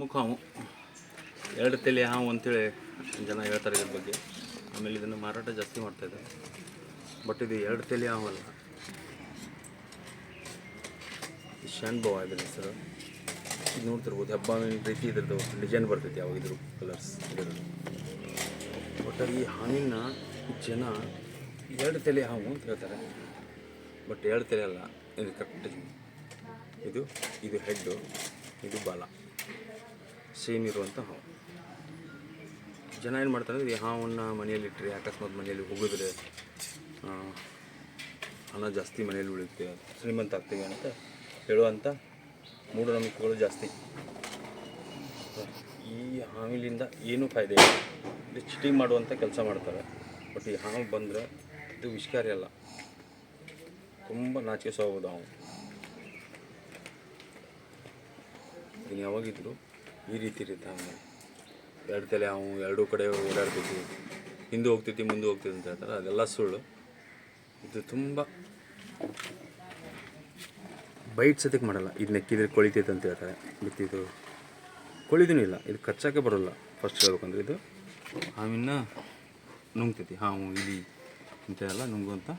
ಮುಖ ಹಾವು ಎರಡು ತಲೆ ಹಾವು ಅಂತೇಳಿ ಜನ ಹೇಳ್ತಾರೆ ಇದ್ರ ಬಗ್ಗೆ. ಆಮೇಲೆ ಇದನ್ನು ಮಾರಾಟ ಜಾಸ್ತಿ ಮಾಡ್ತಾಯಿದ್ದಾರೆ ಬಟ್ ಇದು ಎರಡು ತಲೆ ಹಾವು ಅಲ್ಲ. ಶಾನ್ಭವ ಇದ್ರ ಹೆಸರು. ಇದು ನೋಡ್ತಿರ್ಬೋದು, ಹಬ್ಬ ರೀತಿ ಇದ್ರದ್ದು ಡಿಸೈನ್ ಬರ್ತೈತಿ ಯಾವ ಇದ್ರ ಕಲರ್ಸ್ ಇದ್ರದ್ದು. ಬಟ್ ಈ ಹಾವಿನ ಜನ ಎರಡು ತಲೆ ಹಾವು ಅಂತ ಹೇಳ್ತಾರೆ. ಬಟ್ ಎರಡು ತಲೆ ಅಲ್ಲ, ಇದು ಕರೆಕ್ಟ್ ಇದು ಇದು ಹೆಡ್ಡು ಇದು ಬಾಲ. ಸೇಮ್ ಇರುವಂಥ ಹಾವು ಜನ ಏನು ಮಾಡ್ತಾರೆ ಅಂದರೆ ಈ ಹಾವನ್ನು ಮನೆಯಲ್ಲಿ ಇಟ್ಟರೆ, ಅಕಸ್ಮಾತ್ ಮನೆಯಲ್ಲಿ ಹೋಗಿದ್ರೆ ಹಣ ಜಾಸ್ತಿ ಮನೆಯಲ್ಲಿ ಉಳಿಯುತ್ತೆ, ಶ್ರೀಮಂತ ಆಗ್ತೀವಿ ಅಂತ ಹೇಳುವಂಥ ಮೂಢನಂಬಿಕೆಗಳು ಜಾಸ್ತಿ. ಈ ಹಾವಿಲಿಂದ ಏನೂ ಫಾಯ್ದೆ ಇಲ್ಲ. ಇಲ್ಲಿ ಚಿಟಿಂಗ್ ಮಾಡುವಂಥ ಕೆಲಸ ಮಾಡ್ತಾರೆ. ಬಟ್ ಈ ಹಾವು ಬಂದರೆ ಇದು ವಿಷಕಾರಿ ಅಲ್ಲ. ತುಂಬ ನಾಚಿಕೆ ಅವನು ಹಾವು. ಇದನ್ನು ಯಾವಾಗಿದ್ರು ಈ ರೀತಿ ಇರುತ್ತೆ ಆಮೇಲೆ ಎರಡು ತಲೆ ಅವನು ಎರಡೂ ಕಡೆ ಓಡಾಡ್ತೈತಿ ಹಿಂದೆ ಹೋಗ್ತೈತಿ ಮುಂದೆ ಹೋಗ್ತೈತಿ ಅಂತ ಹೇಳ್ತಾರೆ. ಅದೆಲ್ಲ ಸುಳ್ಳು. ಇದು ತುಂಬ ಬೈಟ್ ಸತಕ್ಕೆ ಮಾಡಲ್ಲ. ಇದು ನೆಕ್ಕಿದ್ರೆ ಕೊಳಿತೈತೆ ಅಂತ ಹೇಳ್ತಾರೆ. ಮತ್ತು ಇದು ಕೊಳಿದೂ ಇಲ್ಲ. ಇದು ಕಚ್ಚಾಕೆ ಬರೋಲ್ಲ. ಫಸ್ಟ್ ಹೇಳ್ಬೇಕಂದ್ರೆ ಇದು ಹಾವಿನ ನುಂಗ್ತೈತಿ ಹಾವು, ಇಲಿ, ಇಂಥವೆಲ್ಲ ನುಂಗುವಂಥ